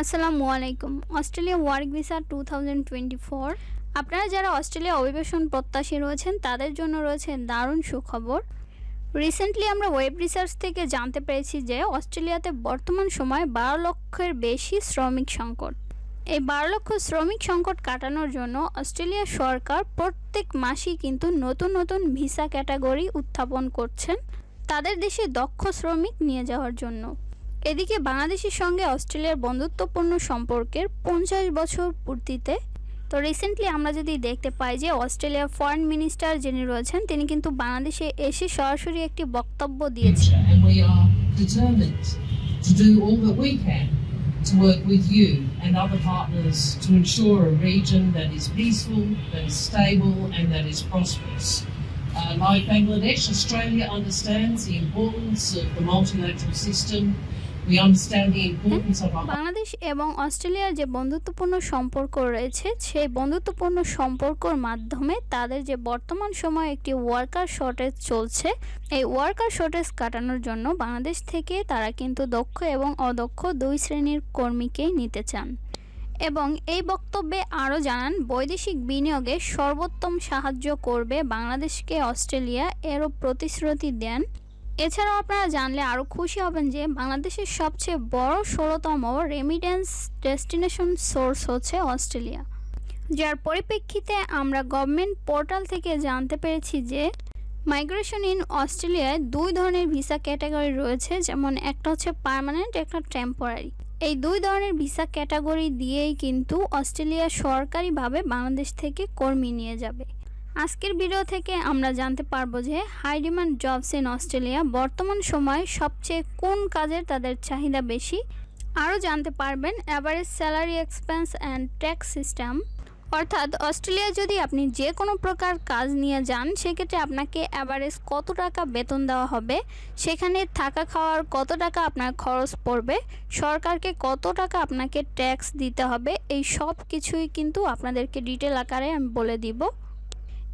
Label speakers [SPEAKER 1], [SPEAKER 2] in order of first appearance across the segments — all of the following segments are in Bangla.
[SPEAKER 1] আসসালামু আলাইকুম। অস্ট্রেলিয়া ওয়ার্ক ভিসা টু আপনারা যারা অস্ট্রেলিয়া অভিবাসন প্রত্যাশী রয়েছেন, তাদের জন্য রয়েছে দারুণ সুখবর। রিসেন্টলি আমরা ওয়েব রিসার্চ থেকে জানতে পেরেছি যে অস্ট্রেলিয়াতে বর্তমান সময় বারো লক্ষের বেশি শ্রমিক সংকট। এই বারো লক্ষ শ্রমিক সংকট কাটানোর জন্য অস্ট্রেলিয়া সরকার প্রত্যেক মাসেই কিন্তু নতুন নতুন ভিসা ক্যাটাগরি উত্থাপন করছেন। তাদের দেশে দক্ষ শ্রমিক নিয়ে যাওয়ার জন্য। এদিকে বাংলাদেশের সঙ্গে অস্ট্রেলিয়ার বন্ধুত্বপূর্ণ সম্পর্কের পঞ্চাশ বছর পূর্তিতে তো রিসেন্টলি আমরা যদি দেখতে পাই যে অস্ট্রেলিয়ার ফরেন মিনিস্টার যিনি রয়েছেন তিনি কিন্তু বাংলাদেশে এসে সরাসরি একটি বক্তব্য দিয়েছেন
[SPEAKER 2] to work with you and other partners to ensure a region that is peaceful, that is stable, and that is prosperous. Uh, like Bangladesh, Australia understands the importance of the multilateral system.
[SPEAKER 1] Bangladesh এবং অস্ট্রেলিয়ার যে বন্ধুত্বপূর্ণ সম্পর্ক রয়েছে, সেই বন্ধুত্বপূর্ণ সম্পর্কর মাধ্যমে তাদের যে বর্তমান সময়ে একটি ওয়ার্কার শর্টেজ চলছে, এই ওয়ার্কার শর্টেজ কাটানোর জন্য বাংলাদেশ থেকে তারা কিন্তু দক্ষ এবং অদক্ষ দুই শ্রেণির কর্মীকেই নিতে চান। এবং এই বক্তব্যে আরও জানান, বৈদেশিক বিনিয়োগে সর্বোত্তম সাহায্য করবে বাংলাদেশকে অস্ট্রেলিয়া এরও প্রতিশ্রুতি দেন এছাড়াও আপনারা জানলে আরও খুশি হবেন যে বাংলাদেশের সবচেয়ে বড় ষোলোতম রেমিডেন্স ডেস্টিনেশন সোর্স হচ্ছে অস্ট্রেলিয়া। যার পরিপ্রেক্ষিতে আমরা গভর্নমেন্ট পোর্টাল থেকে জানতে পেরেছি যে মাইগ্রেশন ইন অস্ট্রেলিয়ায় দুই ধরনের ভিসা ক্যাটাগরি রয়েছে, যেমন একটা হচ্ছে পার্মানেন্ট একটা টেম্পোরারি এই দুই ধরনের ভিসা ক্যাটাগরি দিয়েই কিন্তু অস্ট্রেলিয়া সরকারিভাবে বাংলাদেশ থেকে কর্মী নিয়ে যাবে। আজকের ভিডিও থেকে আমরা জানতে পারব যে high demand jobs in Australia বর্তমান সময়ে সবচেয়ে কোন কাজের তাদের চাহিদা বেশি? আরও জানতে পারবেন average salary expense and tax system অর্থাৎ অস্ট্রেলিয়া যদি আপনি যে কোনো প্রকার কাজ নিয়ে যান, সেক্ষেত্রে আপনাকে অ্যাভারেজ কত টাকা বেতন দেওয়া হবে? সেখানে থাকা খাওয়ার কত টাকা আপনার খরচ পড়বে? সরকারকে কত টাকা আপনাকে ট্যাক্স দিতে হবে? এই সব কিছুই কিন্তু আপনাদেরকে ডিটেল আকারে আমি বলে দিব।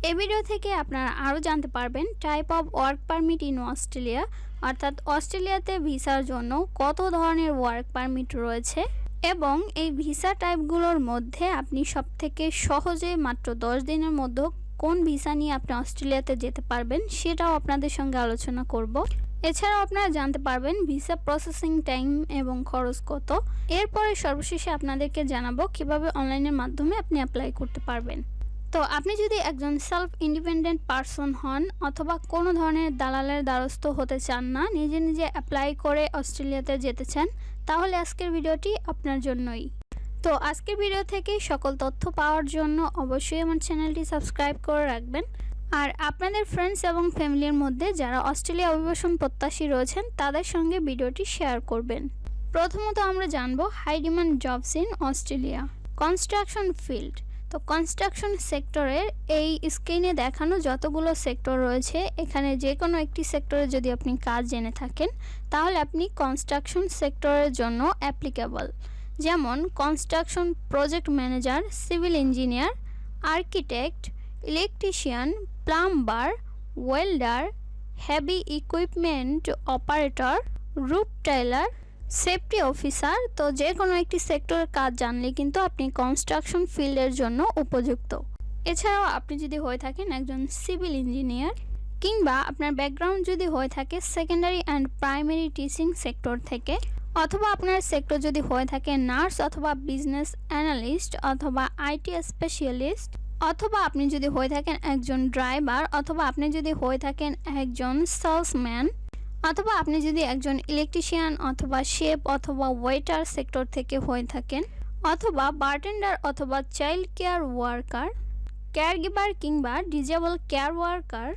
[SPEAKER 1] এই ভিডিও থেকে আপনারা আরও জানতে পারবেন type of work permit in Australia অর্থাৎ অস্ট্রেলিয়াতে ভিসার জন্য কত ধরনের ওয়ার্ক পারমিট রয়েছে এবং এই ভিসা টাইপগুলোর মধ্যে আপনি সবথেকে সহজে মাত্র দশ দিনের মধ্যে কোন ভিসা নিয়ে আপনি অস্ট্রেলিয়াতে যেতে পারবেন সেটাও আপনাদের সঙ্গে আলোচনা করব। এছাড়াও আপনারা জানতে পারবেন ভিসা প্রসেসিং টাইম এবং খরচ কত। এরপরে সর্বশেষে আপনাদেরকে জানাব কীভাবে অনলাইনের মাধ্যমে আপনি অ্যাপ্লাই করতে পারবেন। তো আপনি যদি একজন সেলফ ইন্ডিপেন্ডেন্ট পারসন হন অথবা কোনো ধরনের দালালের দ্বারস্থ হতে চান না, নিজে নিজে অ্যাপ্লাই করে অস্ট্রেলিয়াতে যেতে চান, তাহলে আজকের ভিডিওটি আপনার জন্যই। তো আজকের ভিডিও থেকে সকল তথ্য পাওয়ার জন্য অবশ্যই আমার চ্যানেলটি সাবস্ক্রাইব করে রাখবেন। আর আপনাদের ফ্রেন্ডস এবং ফ্যামিলির মধ্যে যারা অস্ট্রেলিয়া অভিবাসন প্রত্যাশী রয়েছেন, তাদের সঙ্গে ভিডিওটি শেয়ার করবেন। প্রথমত আমরা জানব high demand jobs in Australia construction field তো কনস্ট্রাকশন সেক্টরের এই স্ক্রিনে দেখানো যতগুলো সেক্টর রয়েছে, এখানে যে কোনো একটি সেক্টরে যদি আপনি কাজ জেনে থাকেন, তাহলে আপনি কনস্ট্রাকশন সেক্টরের জন্য অ্যাপ্লিকেবল যেমন construction project manager civil engineer architect electrician plumber welder heavy equipment operator root tiler safety officer তো যে কোনো একটি সেক্টরের কাজ জানলে কিন্তু আপনি কনস্ট্রাকশন ফিল্ডের জন্য উপযুক্ত। এছাড়াও আপনি যদি হয়ে থাকেন একজন সিভিল ইঞ্জিনিয়ার কিংবা আপনার ব্যাকগ্রাউন্ড যদি হয়ে থাকে secondary and primary teaching sector থেকে, অথবা আপনার সেক্টর যদি হয়ে থাকে নার্স অথবা বিজনেস অ্যানালিস্ট অথবা আইটি স্পেশালিস্ট অথবা আপনি যদি হয়ে থাকেন একজন ড্রাইভার অথবা আপনি যদি হয়ে থাকেন একজন সেলসম্যান অথবা আপনি যদি একজন ইলেকট্রিশিয়ান অথবা শেপ অথবা ওয়েটার সেক্টর থেকে হয়ে থাকেন, অথবা বারটেন্ডার অথবা child care worker care giver কিংবা ডিজেবল কেয়ার ওয়ার্কার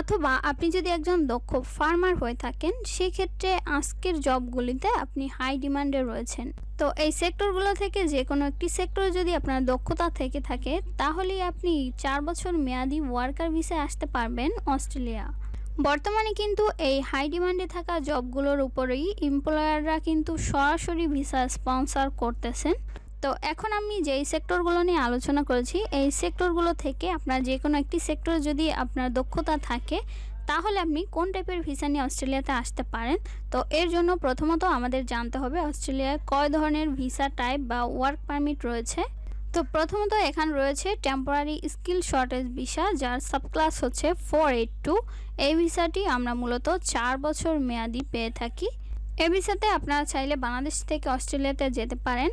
[SPEAKER 1] অথবা আপনি যদি একজন দক্ষ ফার্মার হয়ে থাকেন, সেক্ষেত্রে আজকের জবগুলিতে আপনি হাই ডিমান্ডে রয়েছেন। তো এই সেক্টরগুলো থেকে যে কোনো একটি সেক্টরে যদি আপনার দক্ষতা থেকে থাকে, তাহলেই আপনি চার বছর মেয়াদি ওয়ার্কার ভিসায় আসতে পারবেন অস্ট্রেলিয়া। বর্তমানে কিন্তু এই হাই ডিমান্ডে থাকা জবগুলোর উপরেই এমপ্লয়াররা কিন্তু সরাসরি ভিসা স্পন্সর করতেছেন। তো এখন আমি যেই সেক্টরগুলো নিয়ে আলোচনা করেছি, এই সেক্টরগুলো থেকে আপনার যে কোনো একটি সেক্টর যদি আপনার দক্ষতা থাকে, তাহলে আপনি কোন টাইপের ভিসা নিয়ে অস্ট্রেলিয়াতে আসতে পারেন? তো এর জন্য প্রথমত আমাদের জানতে হবে অস্ট্রেলিয়ায় কয় ধরনের ভিসা টাইপ বা ওয়ার্ক পারমিট রয়েছে। তো প্রথমত এখানে রয়েছে টেম্পোরারি স্কিল শর্টেজ ভিসা যার সাবক্লাস হচ্ছে ফোর এইট টু এই ভিসাটি আমরা মূলত চার বছর মেয়াদি পেয়ে থাকি। এ ভিসাতে আপনারা চাইলে বাংলাদেশ থেকে অস্ট্রেলিয়াতে যেতে পারেন,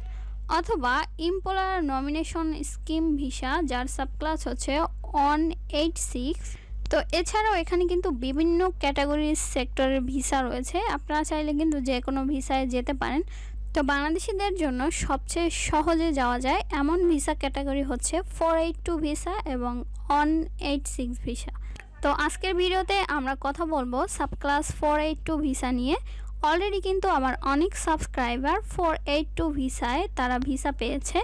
[SPEAKER 1] অথবা ইম্পোলার নমিনেশন স্কিম ভিসা যার সাবক্লাস হচ্ছে অন এইট সিক্স তো এছাড়াও এখানে কিন্তু বিভিন্ন ক্যাটাগরির সেক্টরের ভিসা রয়েছে। আপনারা চাইলে কিন্তু যে কোনো ভিসায় যেতে পারেন। তো বাংলাদেশিদের জন্য সবচেয়ে সহজে যাওয়া যায় এমন ভিসা ক্যাটাগরি হচ্ছে ফোর এইট টু ভিসা এবং অন এইট সিক্স ভিসা। তো আজকের ভিডিওতে আমরা কথা বলব subclass four eight two visa নিয়ে। অলরেডি কিন্তু আমার অনেক সাবস্ক্রাইবার ফোর এইট টু ভিসায় তারা ভিসা পেয়েছে।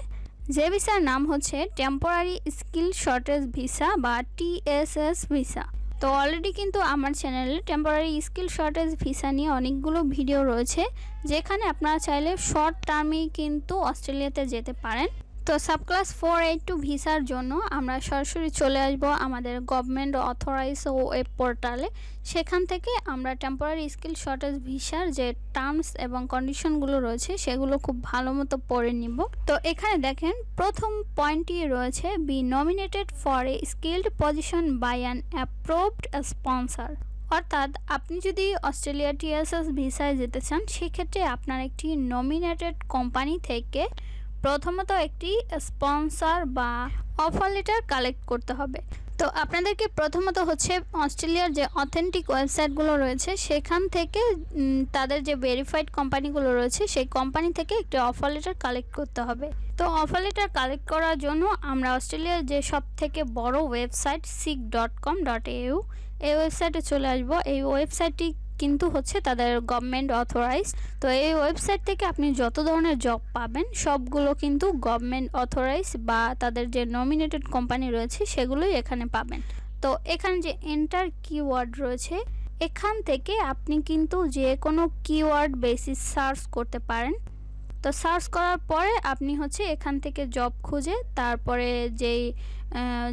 [SPEAKER 1] যে ভিসার নাম হচ্ছে টেম্পোরারি স্কিল শর্টেজ ভিসা বা টিএসএস ভিসা। তো অলরেডি কিন্তু আমার চ্যানেলে টেম্পোরারি স্কিল শর্টেজ ভিসা নিয়ে অনেকগুলো ভিডিও রয়েছে, যেখানে আপনারা চাইলে শর্ট টার্মেই কিন্তু অস্ট্রেলিয়াতে যেতে পারেন। তো সাবক্লাস ফোর এইট টু ভিসার জন্য আমরা সরাসরি চলে আসব আমাদের গভর্নমেন্ট অথরাইজ ওয়েব পোর্টালে সেখান থেকে আমরা টেম্পোরারি স্কিল শর্টেজ ভিসার যে টার্মস এবং কন্ডিশনগুলো রয়েছে সেগুলো খুব ভালো মতো পড়ে নিব। তো এখানে দেখেন প্রথম পয়েন্টটি রয়েছে be nominated for a skilled position by an approved sponsor অর্থাৎ আপনি যদি অস্ট্রেলিয়া টিএসএস ভিসায় যেতে চান, সেক্ষেত্রে আপনার একটি নমিনেটেড কোম্পানি থেকে প্রথমত একটি স্পন্সর বা অফার লেটার কালেক্ট করতে হবে। তো আপনাদেরকে প্রথমত হচ্ছে অস্ট্রেলিয়ার যে অথেন্টিক ওয়েবসাইটগুলো রয়েছে, সেখান থেকে তাদের যে ভেরিফাইড কোম্পানিগুলো রয়েছে, সেই কোম্পানি থেকে একটি অফার লেটার কালেক্ট করতে হবে। তো অফার লেটার কালেক্ট করার জন্য আমরা অস্ট্রেলিয়ার যে সব থেকে বড় website seek dot com dot এই ওয়েবসাইটে চলে আসব। এই ওয়েবসাইটটি কিন্তু হচ্ছে তাদের গভর্নমেন্ট অথরাইজ তো এই ওয়েবসাইট থেকে আপনি যত ধরনের জব পাবেন, সবগুলো কিন্তু গভর্নমেন্ট অথরাইজ বা তাদের যে নমিনেটেড কোম্পানি রয়েছে, সেগুলোই এখানে পাবেন। তো এখানে যে এন্টার কিওয়ার্ড রয়েছে, এখান থেকে আপনি কিন্তু যে কোনো কিওয়ার্ড বেসিস সার্চ করতে পারেন। তো সার্চ করার পরে আপনি হচ্ছে এখান থেকে জব খুঁজে, তারপরে যেই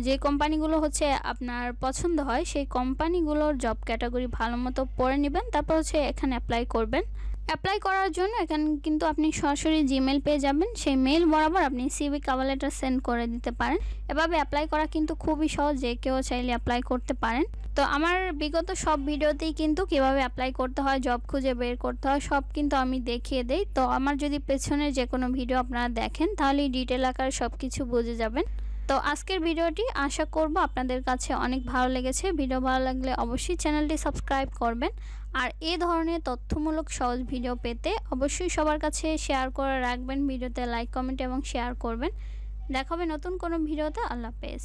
[SPEAKER 1] যে কোম্পানিগুলো হচ্ছে আপনার পছন্দ হয়, সেই কোম্পানিগুলোর জব ক্যাটাগরি ভালো মতো পড়ে নেবেন, তারপর হচ্ছে এখানে অ্যাপ্লাই করবেন। অ্যাপ্লাই করার জন্য এখানে কিন্তু আপনি সরাসরি জিমেল পেয়ে যাবেন। সেই মেল বরাবর আপনি সিভি কাভার লেটার সেন্ড করে দিতে পারেন। এভাবে অ্যাপ্লাই করা কিন্তু খুবই সহজ, যে কেউ চাইলে অ্যাপ্লাই করতে পারেন। তো আমার বিগত সব ভিডিওতেই কিন্তু কীভাবে অ্যাপ্লাই করতে হয় জব খুঁজে বের করতে হয়, সব কিন্তু আমি দেখিয়ে দেই। তো আমার যদি পেছনে যে কোনো ভিডিও আপনারা দেখেন তাহলে ডিটেল আকারে সব কিছু বুঝে যাবেন। তো আজকের ভিডিওটি আশা করব আপনাদের কাছে অনেক ভালো লেগেছে। ভিডিও ভালো লাগলে অবশ্যই চ্যানেলটি সাবস্ক্রাইব করবেন। আর এ ধরনের তথ্যমূলক সহজ ভিডিও পেতে অবশ্যই সবার কাছে শেয়ার করে রাখবেন। ভিডিওতে লাইক, কমেন্ট এবং শেয়ার করবেন। দেখাবে নতুন কোনো ভিডিওতে। আল্লাহ হাফেজ।